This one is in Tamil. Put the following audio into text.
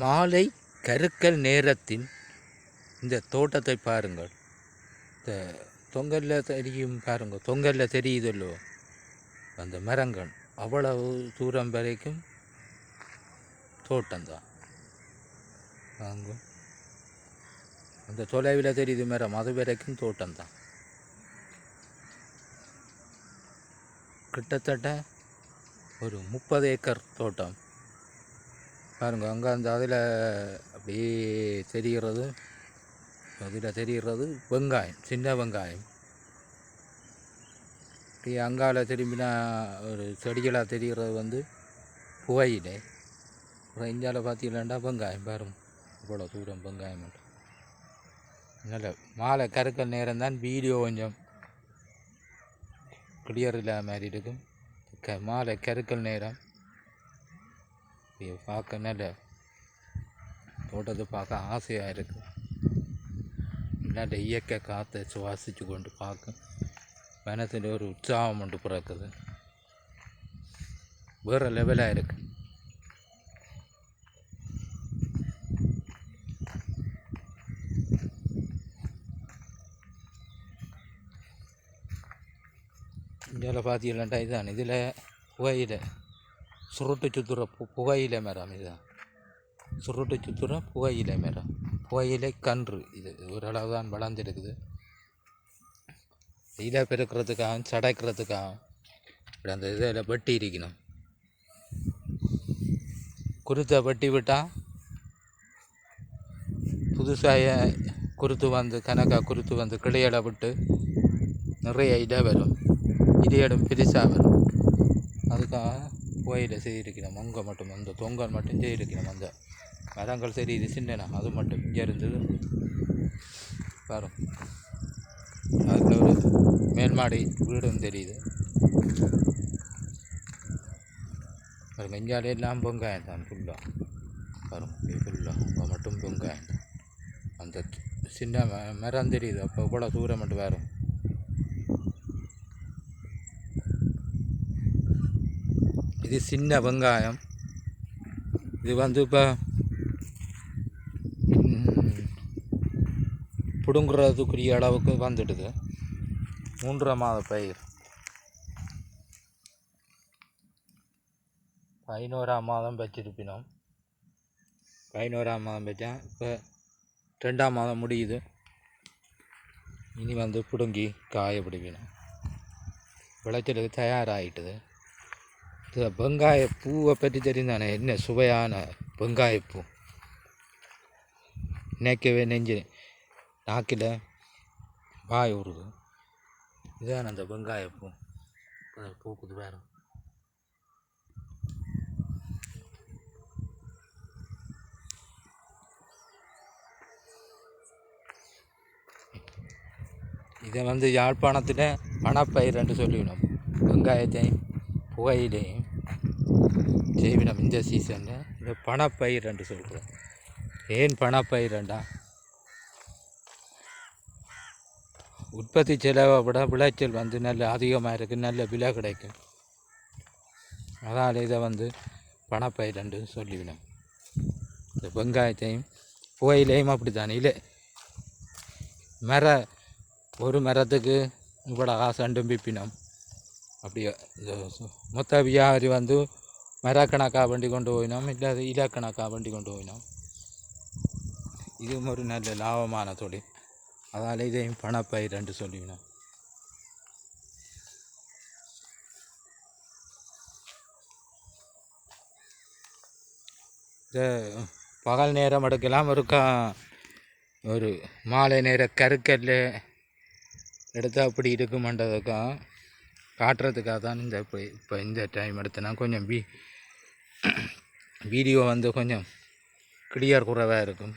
மாலை கருக்கல் நேரத்தின் இந்த தோட்டத்தை பாருங்கள். இந்த தொங்கல்ல தெரியும் பாருங்கள் தொங்கலில் தெரியுதல்லோ? அந்த மரங்கள் அவ்வளவு தூரம் வரைக்கும் தோட்டம்தான். அங்கே அந்த தொலைவில் தெரியுது மரம். அது வரைக்கும் தோட்டம்தான். கிட்டத்தட்ட ஒரு முப்பது ஏக்கர் தோட்டம். பாருங்க அங்கே அந்த அதில் அப்படியே தெரிகிறது அதில் தெரிகிறது வெங்காயம் சின்ன வெங்காயம். இப்படி அங்கால திரும்பினா ஒரு செடிகளாக தெரிகிறது வந்து புகையிலை. அப்புறம் இந்தியாவில் பார்த்தீங்களாண்டா வெங்காயம் பாருங்க இவ்வளோ தூரம் வெங்காயம் மட்டும். நல்ல மாலை கருக்கல் நேரம் தான் வீடியோ கொஞ்சம் கிளியர் இல்லாத மாதிரி இருக்கும். க மாலை கருக்கல் நேரம். இதை பார்க்க நல்ல தோட்டத்தை பார்க்க ஆசையாக இருக்குது நல்ல இயற்கை காற்றை சுவாசித்து கொண்டு பார்க்க. மனசில் ஒரு உற்சாகம் கொண்டு பிறக்குது. வேறு லெவலாக இருக்கு. இந்தியாவில் பார்த்தீங்களாண்டா இதுதான் இதில் புகையில சுருட்டு சுத்துற பு புகையிலை மரம் இது சுருட்டு சுத்துற புகையிலை மரம் புகையிலை கன்று இது ஓரளவு தான் வளர்ந்துருக்குது இதை பெருக்கிறதுக்காகவும் சடைக்கிறதுக்காகவும் இப்படி அந்த இதில் வெட்டி இருக்கணும் குருத்தை வெட்டி விட்டால் புதுசாக குருத்து வந்து கணக்காக குருத்து வந்து கிளையலை விட்டு நிறைய இடம் வரும் இலையிடம் பெருசாக வரும் அதுக்காக புகையில செய்திருக்கணும் மங்க மட்டும் அந்த தொங்கல் மட்டும் செய்திருக்கணும் அந்த மரங்கள் சரி இது சின்னனா அது மட்டும் இங்கே இருந்தது வரும். அதில் ஒரு மேல்மாடி வீடும் தெரியுது. ஒரு மெஞ்சாலே எல்லாம் வெங்காயம் தான் ஃபுல்லாக வரும் ஃபுல்லாக அங்கே மட்டும் வெங்காயம் அந்த சின்ன மரம் தெரியுது. அப்போ கூட தூரம் மட்டும் வரும்? இது சின்ன வெங்காயம். இது வந்து இப்போ பிடுங்குறதுக்குரிய அளவுக்கு வந்துடுது. மூன்றரை மாத பயிர். பதினோராம் மாதம் வச்சிருப்பினோம். பதினோராம் மாதம் வச்சேன் இப்போ ரெண்டாம் மாதம் முடியுது. இனி வந்து பிடுங்கி காய பிடிக்கணும் விளைச்சலுக்கு தயாராகிட்டுது இந்த வெங்காய பூவை பற்றி தெரிந்தானே? என்ன சுவையான வெங்காயப்பூ நினைக்கவே நெஞ்சு நாக்கில் வாய் உருது இதான் அந்த வெங்காயப்பூ இப்ப பூக்குது வேறு. இதை வந்து யாழ்ப்பாணத்தில் பணப்பயிர்ன்னு சொல்லிவிடும். வெங்காயத்தையும் புகையிலையும் ஜெய்விடம் இந்த சீசனில் இந்த பணப்பயிர் என்று சொல்கிறோம் ஏன் பணப்பயிரண்டா உற்பத்தி செலவை விட விளைச்சல் வந்து நல்ல அதிகமாக இருக்குது நல்ல விலை கிடைக்கும். அதனால் இதை வந்து பணப்பயிர் என்று சொல்லிவிடும். இந்த வெங்காயத்தையும் புகையிலையும் அப்படி தானே இல்லை மர ஒரு மரத்துக்கு இவ்வளோ காசு அண்டும் பிப்பினோம் அப்படியே இந்த மொத்த வியாபாரி வந்து மரக்கணக்காக வண்டி கொண்டு போயினோம் இல்லை இலக்கணக்காக வண்டி கொண்டு போயினோம் இதுவும் ஒரு நல்ல லாபமான தொழில் அதால் இதையும் பணப்பயிர் என்று சொல்லிவினோம் இந்த பகல் நேரம் எடுக்கலாம் இருக்கா ஒரு மாலை நேர கருக்கல்ல எடுத்தால் அப்படி இருக்குமன்றதுக்காக காட்டுறதுக்காக தான் இந்த இப்போ இப்போ இந்த டைம் எடுத்தேன்னா கொஞ்சம் பி வீடியோ வந்து கொஞ்சம் கிளியர் குறைவாக இருக்கும்.